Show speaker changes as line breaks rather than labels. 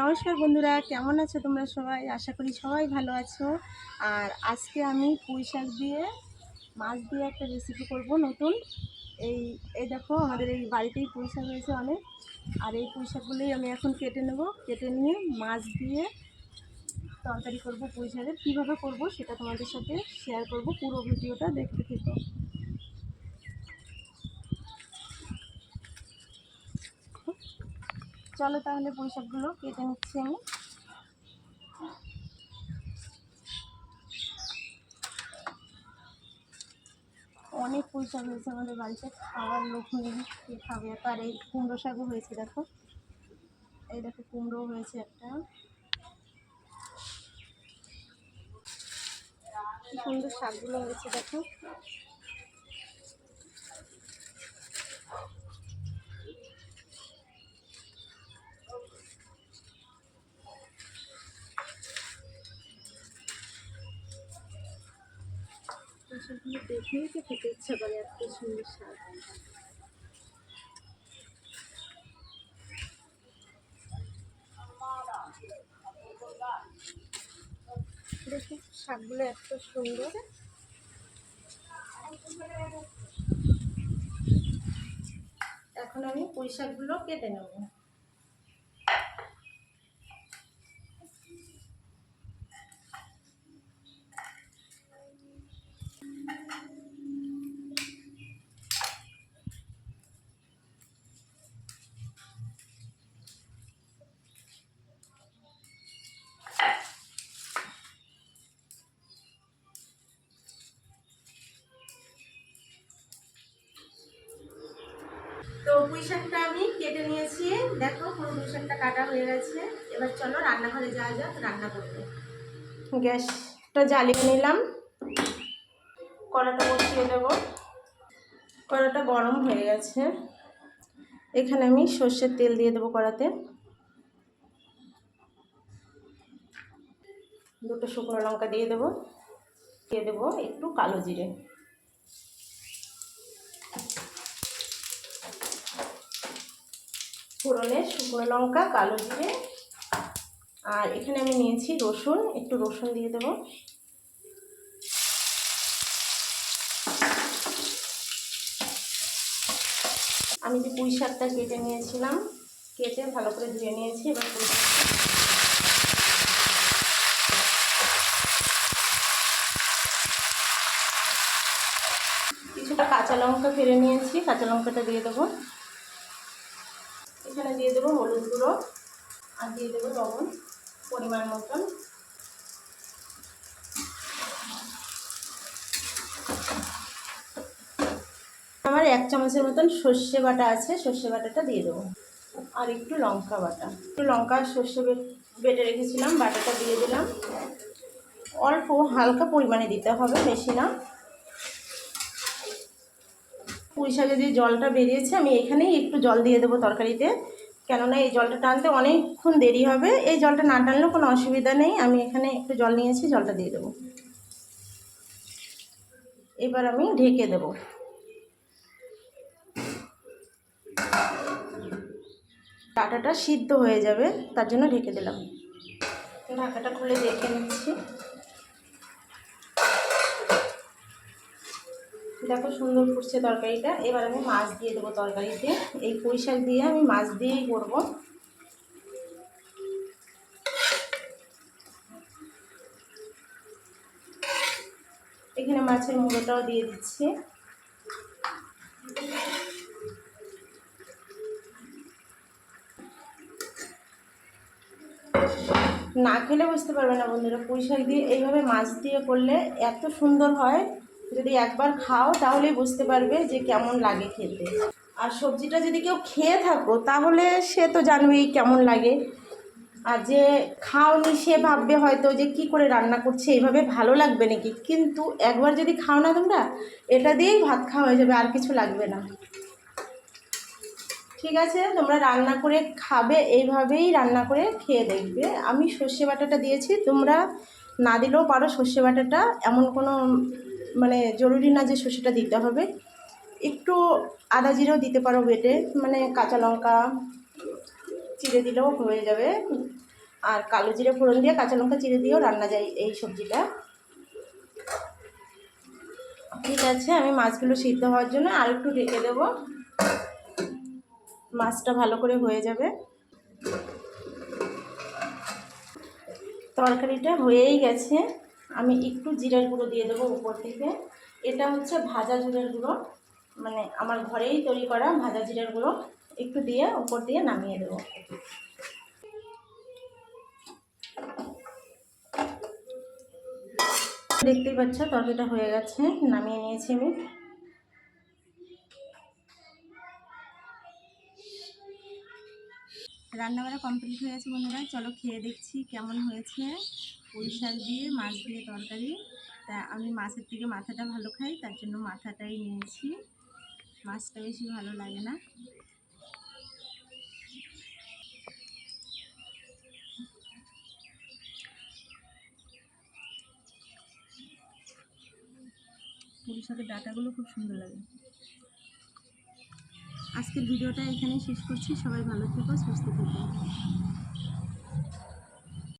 নমস্কার বন্ধুরা, কেমন আছো তোমরা সবাই? আশা করি সবাই ভালো আছো। আর আজকে আমি পুঁই শাক দিয়ে, মাছ দিয়ে একটা রেসিপি করব নতুন। এই এই দেখো, আমাদের এই বাড়িতেই পুঁই শাক হয়েছে অনেক। আর এই পুঁই শাকগুলোই আমি এখন কেটে নেব। কেটে নিয়ে মাছ দিয়ে তরকারি করব পুঁই শাকের। কীভাবে করব সেটা তোমাদের সাথে শেয়ার করব পুরো ভিডিওটা দেখতে থেকো। চলো তাহলে পুঁই শাকগুলো কেটে নিচ্ছি আমি। অনেক পুঁই হয়েছে আমাদের বাড়িতে, খাওয়ার লোক নেই, কে খাবে? আর এই কুমড়ো শাকও হয়েছে, দেখো। এই দেখো কুমড়ো হয়েছে একটা। সুন্দর শাকগুলো হয়েছে, দেখো। সেগুলো দেখেই তো খেতে ইচ্ছা করে এত সুন্দর শাক দেখি শাকগুলো এত সুন্দর। এখন আমি পুঁই শাকগুলো কেটে নেব। কেটে নিয়েছি। দেখো, পুরো শাকটা কাটা হয়ে গেছে। এবার চলো রান্নাঘরে যাওয়া যাক, রান্না করতে। গ্যাসটা জ্বালিয়ে নিলাম। কড়াটা বসিয়ে দেবো। কড়াটা গরম হয়ে গেছে। এখানে আমি সর্ষের তেল দিয়ে দেবো কড়াতে। দুটো শুকনো লঙ্কা দিয়ে দেবো। দিয়ে দেবো একটু কালো জিরে। ফোড়নে শুকনো লঙ্কা, কালো জিরে। আর এখানে আমি নিয়েছি রসুন, একটু রসুন দিয়ে দেবো। আমি যে পুঁই শাকটা কেটে নিয়েছিলাম, কেটে ভালো করে ধুয়ে নিয়েছি, এবার পুঁই কিছুটা কাঁচা লঙ্কা ফেলে নিয়েছি, কাঁচা লঙ্কাটা দিয়ে দেবো। এখানে দিয়ে দেবো, হলুদ গুঁড়ো আর দিয়ে দেবো লবণ, পরিমাণ মতন। আমার এক চামচের মতন সর্ষে বাটা আছে, সর্ষে বাটাটা দিয়ে দেবো। আর একটু লঙ্কা বাটা। একটু লঙ্কা সর্ষে বেটে রেখেছিলাম, বাটাটা দিয়ে দিলাম। অল্প, হালকা পরিমাণে দিতে হবে, বেশি না। পুঁই শাকে যে জলটা বেরিয়েছে, আমি এখানেই একটু জল দিয়ে দেবো তরকারিতে। কেননা এই জলটা টানতে অনেকক্ষণ দেরি হবে। এই জলটা না টানলেও কোনো অসুবিধা নেই। আমি এখানে একটু জল নিয়েছি, জলটা দিয়ে দেবো। এবার আমি ঢেকে দেবো। ডাটাটা সিদ্ধ হয়ে যাবে, তার জন্য ঢেকে দিলাম। ঢাকাটা খুলে দেখে নিচ্ছি। দেখো সুন্দর ফুটছে তরকারিটা। এবার আমি মাছ দিয়ে দেবো তরকারিতে। এই পুঁই শাক দিয়ে আমি মাছ দিয়েই করব। এখানে মাছের মুড়োটাও দিয়ে দিচ্ছি। না খেলে বুঝতে পারবে না বন্ধুরা, পুঁই শাক দিয়ে এইভাবে মাছ দিয়ে করলে এত সুন্দর হয়। যদি একবার খাও তাহলেই বুঝতে পারবে যে কেমন লাগে খেতে। আর সবজিটা যদি কেউ খেয়ে থাকো, তাহলে সে তো জানবেই কেমন লাগে। আর যে খাওনি, সে ভাববে হয়তো যে কি করে রান্না করছে এইভাবে ভালো লাগবে নাকি? কিন্তু একবার যদি খাও না তোমরা, এটা দিয়েই ভাত খাওয়া হয়ে যাবে, আর কিছু লাগবে না। ঠিক আছে? তোমরা রান্না করে খাবে, এইভাবেই রান্না করে খেয়ে দেখবে। আমি সর্ষে বাটাটা দিয়েছি, তোমরা না দিলেও পারো সর্ষে বাটাটা। এমন কোনো মানে জরুরি না যে সর্ষেটা দিতে হবে। একটু আদা জিরেও দিতে পারো বেটে মানে কাঁচা লঙ্কা চিড়ে দিলেও হয়ে যাবে। আর কালো জিরে ফোড়ন দিয়ে কাঁচা লঙ্কা চিড়ে দিয়েও রান্না যায় এই সবজিটা। ঠিক আছে, আমি মাছগুলো সিদ্ধ হওয়ার জন্য আর একটু ঢেকে দেবো। মাছটা ভালো করে হয়ে যাবে। তরকারিটা হয়েই গেছে। আমি একটু জিরার গুঁড়ো দিয়ে দেবো উপর থেকে। এটা হচ্ছে ভাজা জিরার গুঁড়ো। মানে আমার ঘরেই তৈরি করা ভাজা জিরার গুঁড়ো। একটু দিয়ে উপর দিয়ে নামিয়ে দেবো। দেখতেই পাচ্ছ, তরকারিটা হয়ে গেছে। নামিয়ে নিয়েছি আমি। রান্নাবাড়া কমপ্লিট হয়ে গেছে বন্ধুরা। চলো খেয়ে দেখছি কেমন হয়েছে। পুঁই শাক দিয়ে, মাছ দিয়ে তরকারি। তা আমি মাছের থেকে মাথাটা ভালো খাই, তার জন্য মাথাটাই নিয়েছি। মাছটা বেশি ভালো লাগে না। পুঁই শাকের ডাটাগুলো খুব সুন্দর লাগে। আজকের ভিডিওটা এখানেই শেষ করছি। সবাই ভালো থেকো, সুস্থ থেকো।